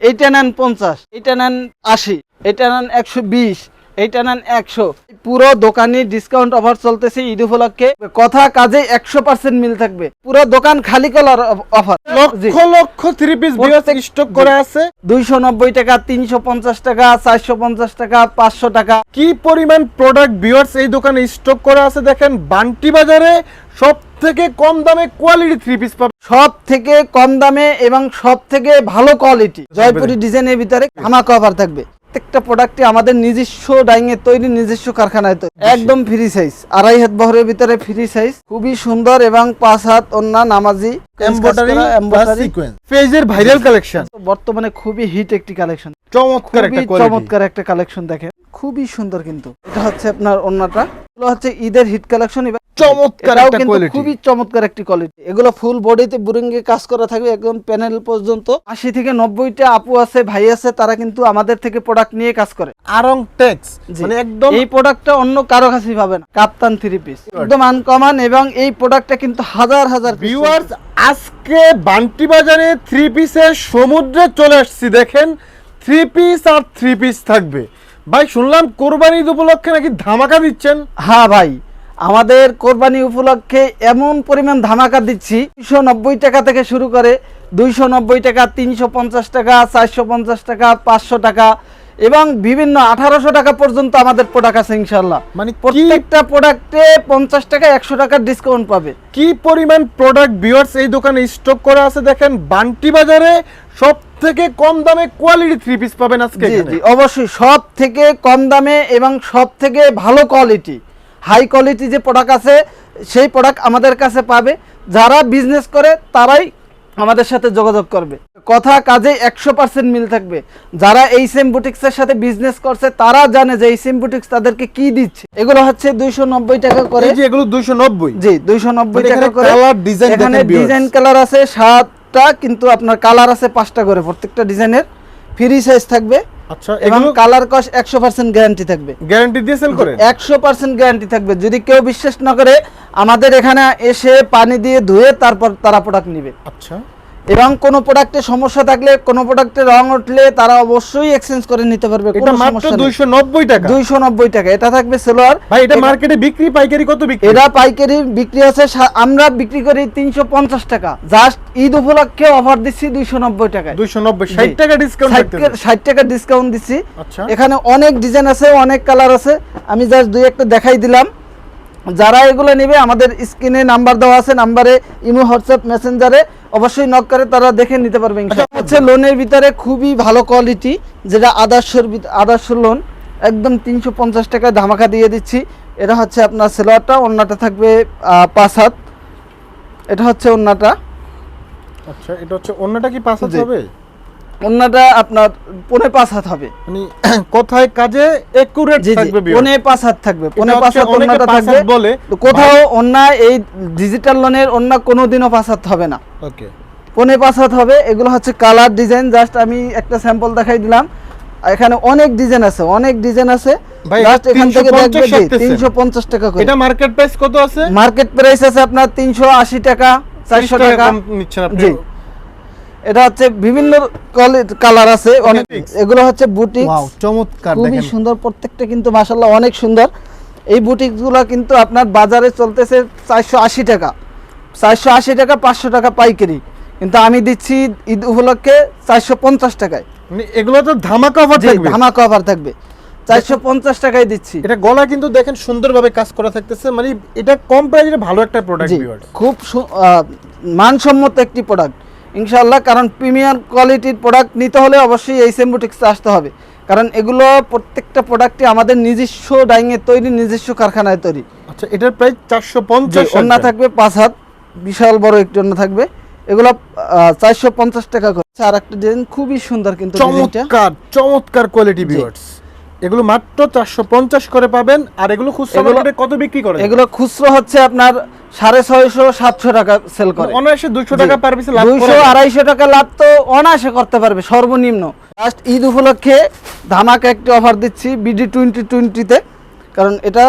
এইটা নেন পঞ্চাশ এইটা নেন আশি এটা নেন একশো বিশ এইটা নেন একশো। পুরো দোকানে ডিসকাউন্ট অফার চলতেছে ঈদ উপলক্ষে। কথা কাজে একশো পার্সেন্ট মিল থাকবে। পুরো দোকান খালি করার offer lakh lakh three piece stock করে আছে। দুইশো নব্বই টাকা তিনশো পঞ্চাশ টাকা চারশো পঞ্চাশ টাকা পাঁচশো টাকা। কি পরিমাণ প্রোডাক্ট ভিউয়ার্স এই দোকানে স্টক করা আছে দেখেন? বান্টি বাজারে সব থেকে কম দামে কোয়ালিটি থ্রি পিস পাবেন সব থেকে কম দামে এবং সব থেকে ভালো কোয়ালিটি জয়পুরি ডিজাইনের ভিতরে ধামা কভার থাকবে। প্রত্যেকটা প্রোডাক্টে আমাদের নিজস্ব ডাইং এর তৈরি নিজস্ব কারখানায় তৈরি। একদম ফ্রি সাইজ আড়াই হাত বহরের ভিতরে ফ্রি সাইজ খুবই সুন্দর এবং পাঁচ হাত অন্য নামাজি এমব্রয়ডারি এমব্রয়ডারি সিকোয়েন্স পেজের ভাইরাল কালেকশন বর্তমানে খুবই হিট একটি কালেকশন চমৎকার খুবই একটা কোয়ালিটি চমৎকার একটা কালেকশন দেখেন। খুবই সুন্দর কিন্তু। এটা হচ্ছে আপনার অন্যটা। হচ্ছে ঈদের হিট কালেকশন চমৎকার একটা কোয়ালিটি খুবই চমৎকার একটি কোয়ালিটি এগুলো ফুল বডিতে বুরিঙ্গে কাজ করা থাকবে একদম প্যানেল পর্যন্ত। আশি থেকে নব্বইটা আপু আছে ভাই আছে তারা কিন্তু আমাদের থেকে প্রোডাক্ট নিয়ে কাজ করে। আরং টেক্স মানে একদম এই প্রোডাক্টটা অন্য কারও পাবে না। কাপ্তান থ্রি পিস একদম আনকমন এবং এই প্রোডাক্টটা কিন্তু হাজার হাজার ভিউয়ার্স আজকে বান্টি বাজারে থ্রি পিসের সমুদ্রে চলে আসছি দেখেন। থ্রি পিস আর থ্রি পিস থাকবে। ভাই শুনলাম কোরবানি ঈদ উপলক্ষে নাকি ধামাকা দিচ্ছেন। হ্যাঁ ভাই। আমাদের কোরবানি উপলক্ষে এমন পরিমাণ ধামাকা দিচ্ছি। দুইশো নব্বই টাকা থেকে শুরু করে দুইশো নব্বই টাকা তিনশো পঞ্চাশ টাকা চারশো পঞ্চাশ টাকা পাঁচশো টাকা এবং বিভিন্ন আঠারোশো টাকা পর্যন্ত আমাদের প্রোডাক্ট আছে ইনশাল্লাহ মানে প্রত্যেকটা প্রোডাক্টে পঞ্চাশ টাকা একশো টাকার ডিসকাউন্ট পাবে। কি পরিমাণ প্রোডাক্ট ভিউয়ার্স এই দোকানে স্টক করা আছে দেখেন বান্টি বাজারে সব থেকে কম দামে কোয়ালিটি থ্রি পিস পাবেন আজকে জি জি অবশ্যই সব থেকে কম দামে এবং সব থেকে ভালো কোয়ালিটি হাই কোয়ালিটি যে প্রোডাক্ট আছে সেই প্রোডাক্ট আমাদের কাছে পাবে। যারা বিজনেস করে তারাই আমাদের সাথে যোগাযোগ করবে। কথা কাজে একশো পার্সেন্ট মিল থাকবে। যারা এই সেম বুটিক্সের সাথে বিজনেস করছে তারা জানে যে এই সেম বুটিক্স তাদেরকে কি দিচ্ছে। এগুলো হচ্ছে দুইশো নব্বই টাকা করে। এগুলো দুইশো নব্বই। জি দুইশো নব্বই মানে টাকা করে। এখানে ডিজাইন কালার আছে সাতটা কিন্তু আপনার কালার আছে পাঁচটা করে প্রত্যেকটা ডিজাইনের ফ্রি সাইজ থাকবে। আচ্ছা এবং কালার কস একশো পার্সেন্ট গ্যারান্টি থাকবে। গ্যারান্টি দিয়ে সেল করেন? একশো পার্সেন্ট গ্যারান্টি থাকবে। যদি কেউ বিশ্বাস না করে আমাদের এখানে এসে পানি দিয়ে ধুয়ে তারপর তারা প্রোডাক্ট নিবে। আচ্ছা। এবং কোনো প্রোডাক্টে সমস্যা থাকলে কোনো প্রোডাক্টে রং উঠলে তারা অবশ্যই এক্সচেঞ্জ করে নিতে পারবে। এটা মাত্র দুইশো নব্বই টাকা। দুইশো নব্বই টাকা। এটা থাকবে সেলোয়ার ভাই এটা মার্কেটে বিক্রি পাইকারি কত বিক্রি? এরা পাইকারি বিক্রি আছে আমরা বিক্রি করি তিনশো পঞ্চাশ টাকা। জাস্ট ঈদ উপলক্ষে অফার দিচ্ছি দুইশো নব্বই টাকায়। দুইশো নব্বই ষাট জি। টাকা ডিসকাউন্ট ষাট টাকা ডিসকাউন্ট দিচ্ছি। আচ্ছা। এখানে অনেক ডিজাইন আছে অনেক কালার আছে। আমি জাস্ট দুই একটা দেখাই দিলাম। যারা এগুলো নেবে আমাদের স্ক্রিনে নাম্বার দেওয়া আছে নাম্বারে ইমো হোয়াটসঅ্যাপ মেসেঞ্জারে অবশ্যই নক করে তারা দেখে নিতে পারবে হচ্ছে লোনের ভিতরে খুবই ভালো কোয়ালিটি যেটা আদর্শর আদর্শ লোন একদম তিনশো পঞ্চাশ টাকায় ধামাকা দিয়ে দিচ্ছি। এটা হচ্ছে আপনার সেলোয়ারটা অন্যটা থাকবে পাঁচ হাত। এটা হচ্ছে অন্যটা আচ্ছা এটা হচ্ছে অন্যটা কি পাঁচ হাত হবে? অন্যটা আপনার পনে পাঁচ হাত হবে। মানে কোথায় কাজে একুরেট থাকবে পনে পাঁচ হাত থাকবে পনে পাঁচ হাত অন্যটা থাকবে। বলে। কোথাও অন্য এই ডিজিটাল লোনের অন্য কোনোদিনও পাঁচ হাত হবে না। ওকে। পনে পাঁচ হাত হবে এগুলো হচ্ছে কালার ডিজাইন জাস্ট আমি একটা স্যাম্পল দেখাই দিলাম। এখানে অনেক ডিজাইন আছে অনেক ডিজাইন আছে। জাস্ট এখান থেকে দেখবে টাকা করে। এটা মার্কেট প্রাইস কত আছে? মার্কেট প্রাইস আছে আপনার তিনশো আশি টাকা চারশো টাকা কম নিচ্ছেন আপনি। এটা হচ্ছে বিভিন্ন কালার আছে অনেক এগুলো হচ্ছে বুটিক চমৎকার খুবই সুন্দর প্রত্যেকটা কিন্তু মাসাল্লাহ অনেক সুন্দর। এই বুটিকগুলো কিন্তু আপনার বাজারে চলতেছে চারশো আশি টাকা। চারশো আশি টাকা পাঁচশো টাকা পাইকারি। কিন্তু আমি দিচ্ছি ঈদ উপলক্ষে চারশো পঞ্চাশ টাকায়। মানে এগুলো তো ধামাকা অফার থাকবে? ধামাকা অফার থাকবে। চারশো পঞ্চাশ টাকায় দিচ্ছি। এটা গলা কিন্তু দেখেন সুন্দরভাবে কাজ করা থাকতেছে। মানে এটা কম প্রাইসে ভালো একটা প্রোডাক্ট খুব মানসম্মত একটি প্রোডাক্ট ইনশাআল্লাহ কারণ প্রিমিয়াম কোয়ালিটির প্রোডাক্ট নিতে হলে অবশ্যই এই সেম্বুটিক্সে আসতে হবে। কারণ এগুলো প্রত্যেকটা প্রোডাক্টই আমাদের নিজস্ব ডাইংয়ে তৈরি নিজস্ব কারখানায় তৈরি। আচ্ছা এটার প্রাইস চারশো পঞ্চাশ ওন্না থাকবে পাঁচ হাত বিশাল বড় একটি অন্য থাকবে। এগুলো চারশো পঞ্চাশ টাকা করে। আর একটা ডিজাইন খুবই সুন্দর কিন্তু চমৎকার চমৎকার কোয়ালিটি ভিউয়ার্স এগুলো মাত্র চারশো পঞ্চাশ করে পাবেন আর এগুলো খুচরা মার্কেটে কত বিক্রি করে এগুলো খুচরো হচ্ছে আপনার সাড়ে ছয়শো সাতশো টাকা সেল করে। অনায়াসে দুইশো টাকা পার পিসে দুইশো আড়াইশো টাকা লাভ তো অনায়াসে করতে পারবে সর্বনিম্ন। লাস্ট ঈদ উপলক্ষে ধামাকে একটি অফার দিচ্ছি বিডি টোয়েন্টি টোয়েন্টিতে কারণ এটা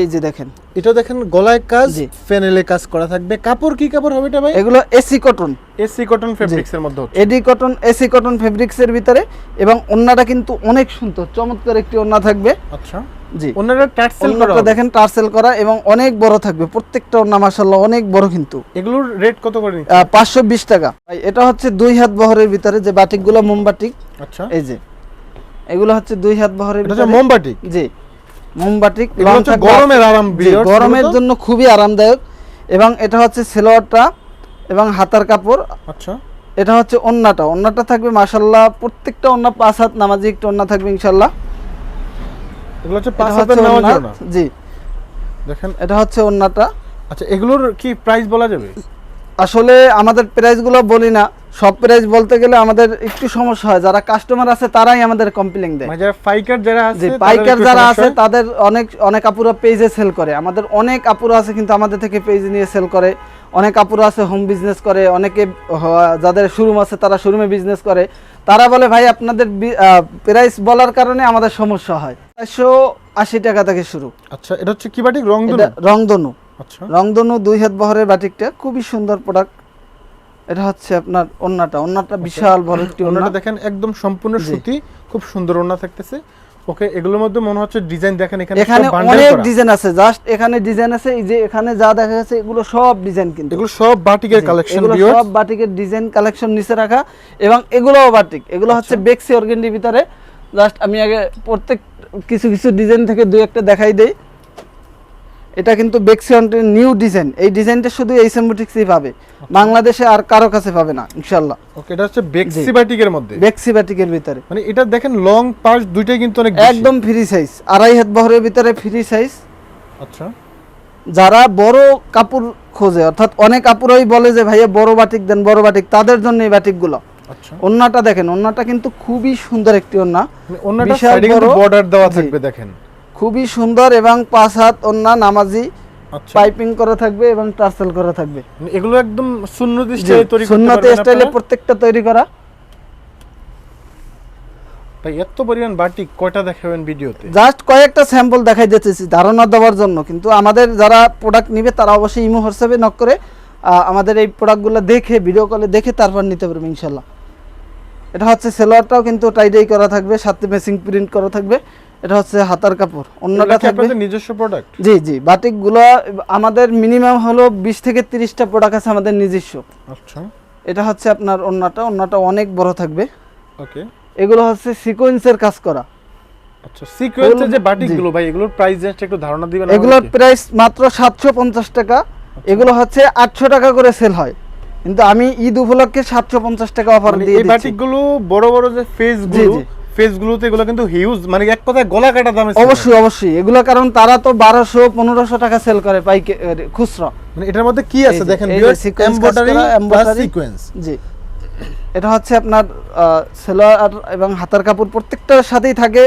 এই যে দেখেন। এটা দেখেন গলায় কাজ ফেনেলে কাজ করা থাকবে। কাপড় কি কাপড় হবে এটা ভাই? এগুলো AC cotton AC cotton fabrics এর মধ্যে হচ্ছে। এডি কটন এসি কটন ফেব্রিক্সের ভিতরে এবং ওন্নাটা কিন্তু অনেক সুন্দর চমৎকার একটি ওন্না থাকবে। আচ্ছা। জি। ওনারা টার্সেল করা দেখেন টার্সেল করা এবং অনেক বড় থাকবে প্রত্যেকটা ওন্না মাসাল্লাহ অনেক বড় কিন্তু। এগুলোর রেট কত করে নিচ্ছে পাঁচশো বিশ টাকা। ভাই, এটা হচ্ছে দুই হাত বহরের ভিতরে যে বাটিকগুলো মোমবাটিক আচ্ছা। এই যে। এগুলো হচ্ছে দুই হাত বহরের ভিতরে। মোমবাটি জি। থাকবে গরমের আরাম গরমের জন্য খুবই আরামদায়ক। এবং এটা হচ্ছে সেলোয়ারটা এবং হাতার কাপড়। আচ্ছা। এটা হচ্ছে ওন্নাটা। ওন্নাটা থাকবে মাশাল্লাহ প্রত্যেকটা অন্য পাঁচ হাত নামাজি একটা অন্য থাকবে ইনশাল্লাহ এগুলো হচ্ছে পাঁচ হাতের নেওয়া ওন্না। যাবে না জি। দেখেন। এটা হচ্ছে ওন্নাটা। আচ্ছা এগুলোর কি প্রাইস বলা যাবে? আসলে আমাদের প্রাইসগুলো বলি না। সব প্রাইস বলতে গেলে আমাদের একটু সমস্যা হয়। যারা কাস্টমার আছে তারাই আমাদের কমপ্লেন দেয়। মানে যারা পাইকার যারা আছে পাইকার যারা আছে তাদের অনেক অনেক আপুরা পেজে সেল করে। আমাদের অনেক আপুরা আছে কিন্তু আমাদের থেকে পেজ নিয়ে সেল করে। অনেক আপুরা আছে হোম বিজনেস করে। অনেকে যাদের শোরুম আছে তারা শোরুমে বিজনেস করে। তারা বলে ভাই আপনাদের প্রাইস বলার কারণে আমাদের সমস্যা হয়। চারশো আশি টাকা থেকে শুরু। আচ্ছা এটা হচ্ছে কি বাটিক? রং রংধনু। আচ্ছা। রংধনু দুই হাত বহরের বাটিকটা। খুবই সুন্দর প্রোডাক্ট এটা হচ্ছে আপনার ওন্নাটা। ওন্নাটা বিশাল বড় একটি ওন্না। ওনাটা দেখেন একদম সম্পূর্ণ সুতি খুব সুন্দর ওনা থাকতেছে। ওকে এগুলোর মধ্যে মনে হচ্ছে ডিজাইন দেখেন এখানে এখানে অনেক ডিজাইন আছে জাস্ট এখানে ডিজাইন আছে এই যে এখানে যা দেখা যাচ্ছে এগুলো সব ডিজাইন কিন্তু। এগুলো সব বাটিকের কালেকশন এগুলো সব বাটিকের ডিজাইন কালেকশন নিচে রাখা এবং এগুলোও বাটিক। এগুলো আচ্ছা। হচ্ছে বেক্সি অর্গেন্ডির ভিতরে। জাস্ট আমি আগে প্রত্যেক কিছু কিছু ডিজাইন থেকে দুই একটা দেখাই দেই। এটা কিন্তু বেক্সি অন্টের নিউ ডিজাইন এই ডিজাইনটা শুধু এই সেম্বুটিক্সই পাবে। বাংলাদেশে আর কারও কাছে পাবে না ইনশাআল্লাহ। ওকে এটা হচ্ছে বেক্সিবাটিকের মধ্যে। বেক্সিবাটিকের ভিতরে। মানে এটা দেখেন লং পার্স দুইটাই কিন্তু অনেক একদম ফ্রি সাইজ আড়াই হাত বহরের ভিতরে ফ্রি সাইজ আচ্ছা। যারা বড় কাপড় খোঁজে অর্থাৎ অনেক কাপড়ই বলে যে ভাইয়া বড় বাটিক দেন বড় বাটিক তাদের জন্য এই বাটিকগুলো আচ্ছা। ওন্নাটা দেখেন ওন্নাটা কিন্তু খুবই সুন্দর একটি ওন্না। মানে বিশাল বড়। বর্ডার দেওয়া থাকবে দেখেন। খুবই সুন্দর এবং পাঁচ হাত ওন্না নামাজি আচ্ছা। পাইপিং করা থাকবে এবং টার্সেল করা থাকবে। মানে এগুলো একদম সুন্নতি স্টাইলে তৈরি সুন্নতি স্টাইলে প্রত্যেকটা তৈরি করা। ভাই এত পরিমাণ বাটিক কয়টা দেখাবেন ভিডিওতে? জাস্ট কয়েকটা স্যাম্পল দেখাই দিতেছি ধারণা দেওয়ার জন্য। কিন্তু আমাদের যারা প্রোডাক্ট নিবে তারা অবশ্যই ইমো হোয়াটসঅ্যাপে নক করে আমাদের এই প্রোডাক্টগুলো দেখে ভিডিও কলে দেখে তারপর নিতে পারবে ইনশাল্লাহ এটা হচ্ছে সেলোয়ারটাও কিন্তু টাইডাই করা থাকবে সাথে মেসিং প্রিন্ট করা থাকবে। এটা হচ্ছে হাতার কাপড়। অন্যটা থাকবে নিজস্ব প্রোডাক্ট জি জি বাটিকগুলো আমাদের মিনিমাম হলো বিশ থেকে তিরিশটা প্রোডাক্ট আছে আমাদের নিজস্ব। আচ্ছা। এটা হচ্ছে আপনার অন্যটা অন্যটা অনেক বড় থাকবে। ওকে। এগুলো হচ্ছে সিকোয়েন্সের কাজ করা। আচ্ছা সিকোয়েন্সের যে। বাটিকগুলো ভাই এগুলোর প্রাইস জাস্ট একটু ধারণা দিবেন এগুলোর প্রাইস মাত্র সাতশো পঞ্চাশ টাকা। এগুলো হচ্ছে আটশো টাকা করে সেল হয়। কিন্তু আমি ঈদ উপলক্ষে সাতশো পঞ্চাশ টাকা অফার মানে দিয়ে এই দিচ্ছি। বাটিকগুলো বড় বড় যে ফেসগুলো জি। ফেসগুলোতে এগুলো কিন্তু হিউজ মানে এক কথায় গলা কাটা দামে অবশ্যই অবশ্যই। এগুলো কারণ তারা তো বারোশো পনেরোশো টাকা সেল করে পাইকে খুচরা। মানে এটার মধ্যে কি আছে? দেখেন। সিকোয়েন্স জি। এটা হচ্ছে আপনার সেলোয়ার এবং হাতার কাপড় প্রত্যেকটার সাথেই থাকে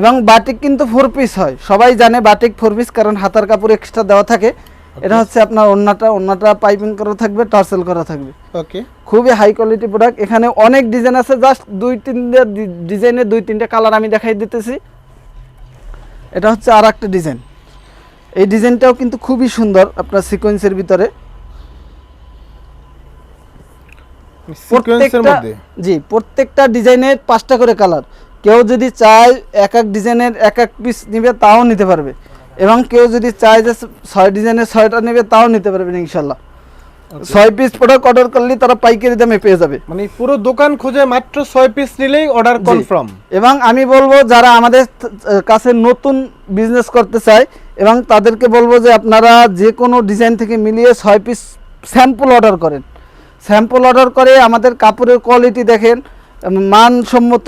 এবং বাটিক কিন্তু ফোর পিস হয়। সবাই জানে বাটিক ফোর পিস কারণ হাতার কাপড় এক্সট্রা দেওয়া থাকে। এটা হচ্ছে আপনার ওন্নাটা ওন্নাটা পাইপিং করা থাকবে টার্সেল করা থাকবে। ওকে খুবই হাই কোয়ালিটি প্রোডাক্ট এখানে অনেক ডিজাইন আছে জাস্ট দুই তিনটে ডিজাইনের দুই তিনটে কালার আমি দেখাই দিতেছি। এটা হচ্ছে আর একটা ডিজাইন এই ডিজাইনটাও কিন্তু খুবই সুন্দর আপনার সিকোয়েন্সের ভিতরে। জি প্রত্যেকটা ডিজাইনের পাঁচটা করে কালার কেউ যদি চায় এক এক ডিজাইনের এক এক পিস নিবে তাও নিতে পারবে। এবং কেউ যদি চায় যে ছয় ডিজাইনের ছয়টা নেবে তাও নিতে পারবেন ইনশাল্লাহ। ছয় পিস প্রোডাক্ট অর্ডার করলে তারা পাইকারি দামে পেয়ে যাবে। মানে পুরো দোকান খুঁজে মাত্র ছয় পিস নিলেই অর্ডার কনফার্ম এবং আমি বলব যারা আমাদের কাছে নতুন বিজনেস করতে চায় এবং তাদেরকে বলব যে আপনারা যে কোনো ডিজাইন থেকে মিলিয়ে ছয় পিস স্যাম্পল অর্ডার করেন। স্যাম্পল অর্ডার করে আমাদের কাপড়ের কোয়ালিটি দেখেন মানসম্মত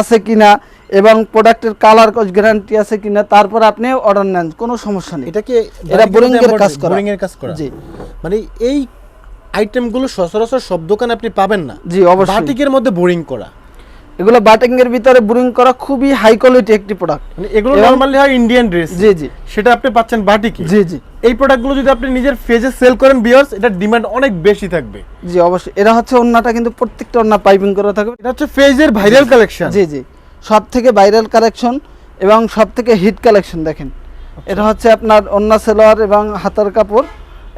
আছে কিনা এবং প্রোডাক্টের কালার গ্যারান্টি আছে কিনা তারপর আপনি অর্ডার নেন কোনো সমস্যা নেই। এটা কি এটা বোরিং এর কাজ করা? বোরিং এর কাজ করা? জি। মানে এই আইটেমগুলো সচরাচর সব দোকানে আপনি পাবেন না। জি অবশ্যই। বাটিকের মধ্যে বোরিং করা। এগুলো বাটিং এর ভিতরে বোরিং করা খুবই হাই কোয়ালিটি একটি প্রোডাক্ট মানে এগুলো নরমালি হয় ইন্ডিয়ান ড্রেস জি জি। সেটা আপনি পাচ্ছেন বাটিকে। জি জি। এই প্রোডাক্টগুলো যদি আপনি নিজের ফেজে সেল করেন বিয়ার্স এটা ডিমান্ড অনেক বেশি থাকবে। জি অবশ্যই। এরা হচ্ছে ওন্নাটা কিন্তু প্রত্যেকটা ওন্না পাইপিং করা থাকবে। এটা হচ্ছে ফেজের ভাইরাল কালেকশন জি জি। সব থেকে ভাইরাল কালেকশন এবং সব থেকে হিট কালেকশন দেখেন এটা হচ্ছে আপনার ওন্না সেলোয়ার এবং হাতার কাপড়।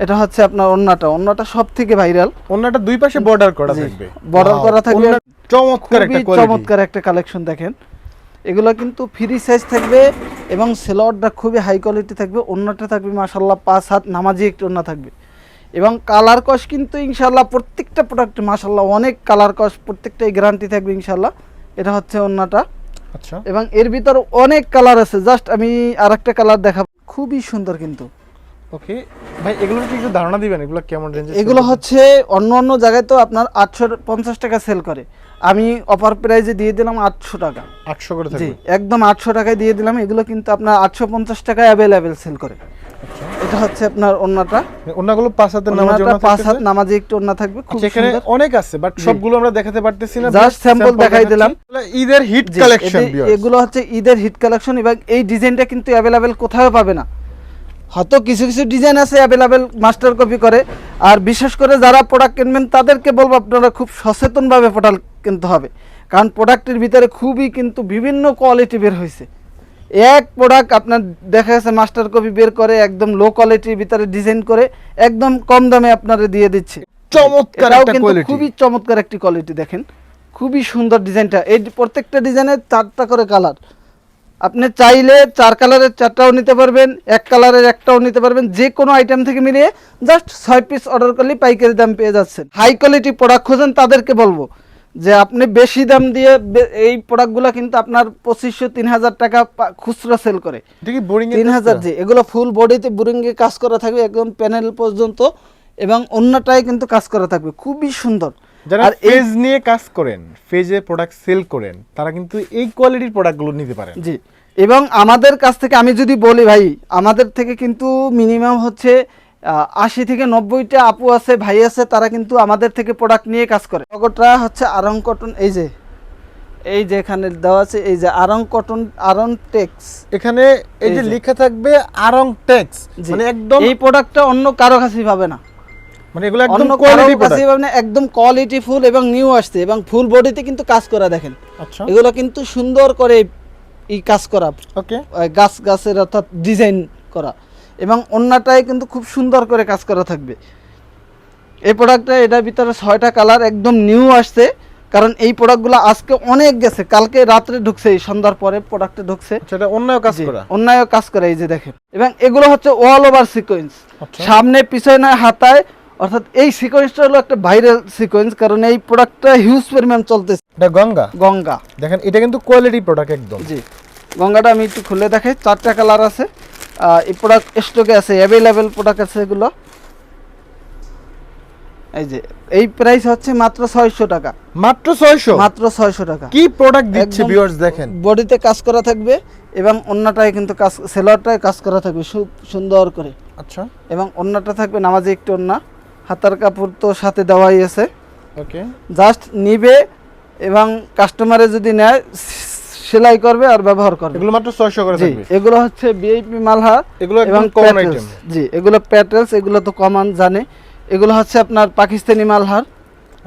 এটা হচ্ছে আপনার ওন্নাটা ওন্নাটা সব থেকে ভাইরাল অন্যটা দুই পাশে বর্ডার করা থাকবে। Wow, করা থাকবে। চমৎকার একটা চমৎকার একটা কালেকশন দেখেন। এগুলো কিন্তু ফ্রি সাইজ থাকবে এবং সেলোয়ারটা খুবই হাই কোয়ালিটি থাকবে। অন্যটা থাকবে মাসাল্লাহ পাঁচ হাত নামাজি একটু অন্য থাকবে। এবং কালার কস কিন্তু ইনশাল্লাহ প্রত্যেকটা প্রোডাক্ট মাসাল্লাহ অনেক কালার কস প্রত্যেকটাই গ্যারান্টি থাকবে ইনশাল্লাহ এটা হচ্ছে অন্যটা আচ্ছা। এবং এর ভিতর অনেক কালার আছে জাস্ট আমি আর একটা কালার দেখাবো। খুবই সুন্দর কিন্তু। ওকে ভাই এগুলো কি একটু ধারণা দিবেন? এগুলো কেমন রেঞ্জে এগুলো হচ্ছে অন্য অন্য জায়গায় তো আপনার আটশো পঞ্চাশ টাকা সেল করে। আমি অফার প্রাইজে দিয়ে দিলাম আটশো টাকা। 800 করে জি একদম আটশো টাকায় দিয়ে দিলাম। এগুলো কিন্তু আপনার আটশো পঞ্চাশ টাকায় অ্যাভেলেবেল সেল করে। এটা হচ্ছে আপনার ওন্নাটা। অন্যগুলো পাঁচ হাতের জন্য পাঁচ হাত নামাজে একটু ওন্না থাকবে খুব আচ্ছা এখানে সুন্দর। অনেক আছে বাট সবগুলো আমরা দেখাতে পারতেছি না Just sample দেখাই দিলাম। ঈদের হিট কালেকশন এগুলো হচ্ছে ঈদের হিট কালেকশন এবং এই ডিজাইনটা কিন্তু অ্যাভেলেবেল কোথাও পাবে না। হয়তো কিছু কিছু ডিজাইন আছে অ্যাভেলেবেল মাস্টার কপি করে। আর বিশেষ করে যারা প্রোডাক্ট কিনবেন তাদেরকে বলব আপনারা খুব সচেতনভাবে প্রোডাক্ট কিনতে হবে। কারণ প্রোডাক্টের ভিতরে খুবই কিন্তু বিভিন্ন কোয়ালিটি বের হয়েছে এক প্রোডাক্ট আপনার দেখা গেছে মাস্টার কপি বের করে একদম লো কোয়ালিটির ভিতরে ডিজাইন করে একদম কম দামে আপনারা দিয়ে দিচ্ছে। চমৎকার কিন্তু খুবই চমৎকার একটি কোয়ালিটি দেখেন। খুবই সুন্দর ডিজাইনটা এই প্রত্যেকটা ডিজাইনের চারটা করে কালার আপনি চাইলে চার কালারের চারটাও নিতে পারবেন এক কালারের একটাও নিতে পারবেন যে কোনো আইটেম থেকে মিলিয়ে জাস্ট ছয় পিস অর্ডার করলেই পাইকারি দাম পেয়ে যাচ্ছেন। হাই কোয়ালিটি প্রোডাক্ট খোঁজেন তাদেরকে বলব। যে আপনি বেশি দাম দিয়ে এই প্রোডাক্টগুলো কিন্তু আপনার পঁচিশশো তিন হাজার টাকা খুচরা সেল করে। তিন হাজার জি এগুলো ফুল বডিতে বোরিংয়ে কাজ করা থাকবে একদম প্যানেল পর্যন্ত এবং অন্যটাই কিন্তু কাজ করা থাকবে। খুবই সুন্দর। যারা ফেজ নিয়ে কাজ করেন ফেজে প্রোডাক্ট সেল করেন তারা কিন্তু এই কোয়ালিটির প্রোডাক্টগুলো নিতে পারেন। জি এবং আমাদের কাছ থেকে আমি যদি বলি ভাই আমাদের থেকে কিন্তু মিনিমাম হচ্ছে আশি থেকে নব্বইটা আপু আছে ভাই আছে তারা কিন্তু আমাদের থেকে প্রোডাক্ট নিয়ে কাজ করে। লগোটা হচ্ছে আরং কটন এই যে এই যে এখানে দেওয়া আছে এই যে আরং কটন আরং টেক্স এখানে এই যে। লেখা থাকবে আরং টেক্স মানে একদম এই প্রোডাক্টটা অন্য কারও কাছে পাবে না। মানে এগুলো একদম কোয়ালিটি কারও কাছেই পাবে না একদম কোয়ালিটি ফুল এবং নিউ আসছে এবং ফুল বডিতে কিন্তু কাজ করা দেখেন। আচ্ছা। এগুলো কিন্তু সুন্দর করে এই কাজ করা ওকে গাছ গাছের অর্থাৎ ডিজাইন করা। এবং অন্যটায় কিন্তু খুব সুন্দর করে কাজ করা থাকবে। এই প্রোডাক্টটা এটার ভিতরে ছয়টা কালার একদম নিউ আসছে কারণ এই প্রোডাক্টগুলো আজকে অনেক গেছে কালকে রাত্রে ঢুকছে এই সন্ধ্যার পরে প্রোডাক্টে ঢুকছে। আচ্ছা এটা অন্য কাজ করা? অন্যায় কাজ করে এই যে দেখেন। এবং এগুলো হচ্ছে অল ওভার সিকোয়েন্স আচ্ছা। সামনে পিছনে হাতায় অর্থাৎ এই সিকোয়েন্সটা হলো একটা ভাইরাল সিকোয়েন্স কারণ এই প্রোডাক্টটা হিউজ পরিমাণ চলতেছে। এটা গঙ্গা? গঙ্গা। দেখেন এটা কিন্তু কোয়ালিটি প্রোডাক্ট একদম। জি গঙ্গাটা আমি একটু খুলে দেখাই চারটা কালার আছে। এই প্রোডাক্ট স্টকে আছে অ্যাভেলেবেল প্রোডাক্ট আছে এগুলো। এই যে এই প্রাইস হচ্ছে মাত্র ছয়শো টাকা। মাত্র 600 মাত্র ছয়শো টাকা। কি প্রোডাক্ট দিচ্ছে ভিউয়ার্স দেখেন? বডিতে কাজ করা থাকবে এবং অন্যটায় কিন্তু কাজ সেলোয়ারটায় কাজ করা থাকবে খুব সুন্দর করে। আচ্ছা। এবং অন্যটা থাকবে নামাজে একটু অন্য। হাতার কাপড় তো সাথে দেওয়াই আছে। ওকে জাস্ট নিবে এবং কাস্টমারে যদি নেয় সেলাই করবে আর ব্যবহার করবে। এগুলো মাত্র 600 করে থাকবে। এগুলো হচ্ছে বিআইপি মালহা এগুলো একদম কমন আইটেম জি এগুলো প্যাটেলস এগুলো তো কমন জানে। এগুলো হচ্ছে আপনার পাকিস্তানি মালহার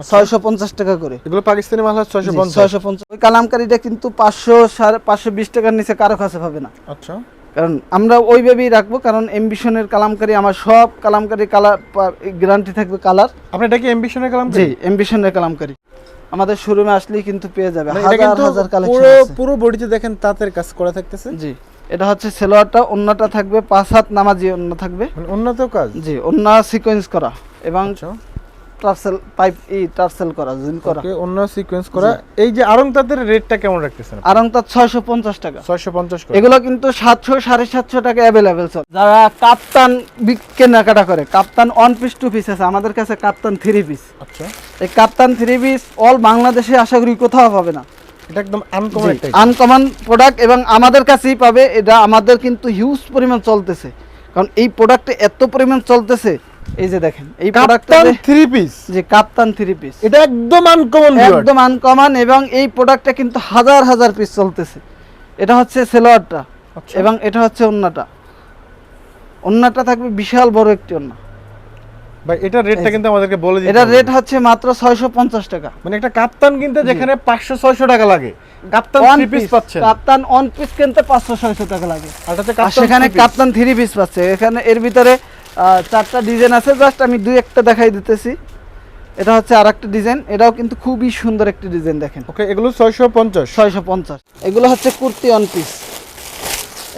ছয়শো পঞ্চাশ টাকা করে। এগুলো পাকিস্তানি মাল হচ্ছে 650 ছয়শো পঞ্চাশ। ওই কালামকারিটা কিন্তু পাঁচশো সাড়ে পাঁচশো বিশ টাকার নিচে কারও কাছে পাবে না। আচ্ছা। কারণ আমরা ওইভাবেই রাখব কারণ এমবিশনের কালামকারি আমার সব কালামকারি কালার গ্যারান্টি থাকবে কালার আপনি এটা কি এমবিশনের কালাম জি এমবিশনের কালামকারি। আমাদের শোরুমে আসলেই কিন্তু পেয়ে যাবে। মানে হাজার হাজার কালেকশন পুরো পুরো বডিতে দেখেন তাঁতের কাজ করা থাকতেছে। জি এটা হচ্ছে সেলোয়ারটা অন্যটা থাকবে পাঁচ হাত নামাজি অন্য থাকবে। মানে উন্নত কাজ? জি অন্য সিকোয়েন্স করা। এবং আচ্ছা। টার্সেল পাইপ ই টার্সেল করা করা। ওকে অন্য সিকোয়েন্স করা। এই যে আরং রেটটা কেমন রাখতেছেন আরং তার ছয়শো পঞ্চাশ টাকা। 650 করে। এগুলো কিন্তু সাতশো সাড়ে সাতশো টাকা অ্যাভেলেবেল চল। যারা কাপ্তান কেনাকাটা করে kaftan one piece two piece আছে আমাদের কাছে কাপ্তান থ্রি পিস আচ্ছা। এই কাপ্তান থ্রি পিস অল বাংলাদেশে আশা করি কোথাও পাবে না। এটা একদম আনকমন একটা আনকমন প্রোডাক্ট এবং আমাদের কাছেই পাবে এটা আমাদের কিন্তু হিউজ পরিমাণ চলতেছে। কারণ এই প্রোডাক্টে এত পরিমাণ চলতেছে এই যে দেখেন এই প্রোডাক্টটা থ্রি পিস যে কাপ্তান থ্রি পিস এটা একদম আনকমন একদম আনকমন এবং এই প্রোডাক্টটা কিন্তু হাজার হাজার পিস চলতেছে। এটা হচ্ছে সেলোয়ারটা আচ্ছা। এবং এটা হচ্ছে অন্যটা অন্যটা থাকবে বিশাল বড় একটি অন্য ভাই এটার রেটটা কিন্তু আমাদেরকে বলে দিতে এটা রেট হচ্ছে মাত্র ছয়শো পঞ্চাশ টাকা। মানে একটা কাপ্তান কিনতে যেখানে 500 600 টাকা লাগে। Kaftan on three piece piece পাচ্ছেন। কাপ্তান অন পিস কিনতে পাঁচশো ছয়শো টাকা লাগে। আর সেখানে কাপ্তান থ্রি পিস পাচ্ছে। এখানে এর ভিতরে চারটা ডিজাইন আছে জাস্ট আমি দুই একটা দেখাই দিতেছি। এটা হচ্ছে আর একটা ডিজাইন এটাও কিন্তু খুবই সুন্দর একটি ডিজাইন দেখেন। ওকে এগুলো ছয়শো পঞ্চাশ। ছয়শো পঞ্চাশ। এগুলো হচ্ছে কুর্তি ওয়ান পিস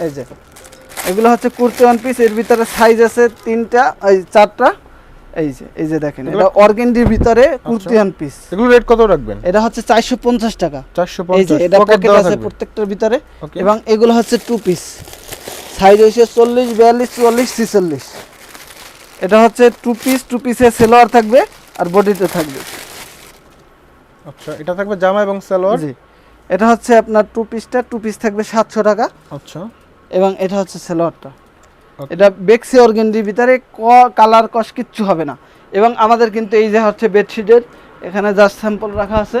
এই যে এগুলো হচ্ছে কুর্তি অন পিস এর ভিতরে সাইজ আছে তিনটা এই চারটা। এই যে এই যে দেখেন এটা অর্গেন্ডির ভিতরে কুর্তি অন পিস এগুলো রেট কত রাখবেন? এটা হচ্ছে চারশো পঞ্চাশ টাকা। চারশো এই যে পঞ্চাশ এটা পকেট আছে প্রত্যেকটার ভিতরে। এবং এগুলো হচ্ছে টু পিস সাইজ হয়েছে চল্লিশ বিয়াল্লিশ চুয়াল্লিশ ছিচল্লিশ। এটা হচ্ছে টু পিস টু পিসে সেলোয়ার থাকবে আর বডিতে থাকবে। আচ্ছা এটা থাকবে জামা এবং সালোয়ার জি। এটা হচ্ছে আপনার টু পিসটা টু পিস থাকবে সাতশো টাকা। আচ্ছা। এবং এটা হচ্ছে সেলোয়ারটা এটা বেক্সি অর্গেন্ডির ভিতরে ক কালার কস কিচ্ছু হবে না। এবং আমাদের কিন্তু এই যে হচ্ছে বেডশিটের এখানে জাস্ট স্যাম্পল রাখা আছে।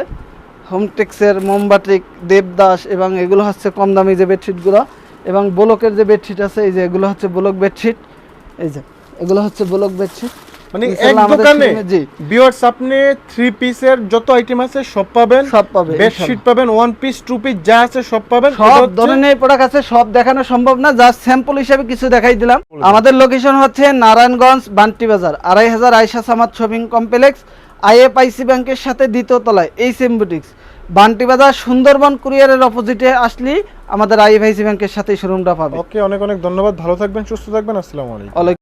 হোমটেক্সের মোমবাটিক দেবদাস এবং এগুলো হচ্ছে কম দামি যে বেডশিটগুলো এবং ব্লকের যে বেডশিট আছে এই যে এগুলো হচ্ছে ব্লক বেডশিট এই যে। এগুলো হচ্ছে ব্লক বেডশিট মানে এক দোকানে জি। ভিউয়ার্স আপনি থ্রি পিসের যত আইটেম আছে সব পাবেন। সব পাবে বেডশিট পাবেন ওয়ান পিস টু পিস যা আছে সব পাবেন। সব ধরনের প্রোডাক্ট আছে সব দেখানো সম্ভব না জাস্ট স্যাম্পল হিসেবে কিছু দেখাই দিলাম। আমাদের লোকেশন হচ্ছে নারায়ণগঞ্জ বান্টি বাজার আড়াই হাজার Aysha Samad shopping complex IFIC ব্যাংকের সাথে দ্বিতীয় তলায় এই সেম বুটিক্স বান্টি বাজার সুন্দরবন কুরিয়ারের অপোজিটে আসলেই আমাদের আইএফআইসি ব্যাংকের সাথে শোরুমটা পাবে। ওকে অনেক অনেক ধন্যবাদ ভালো থাকবেন সুস্থ থাকবেন আসসালামু আলাইকুম।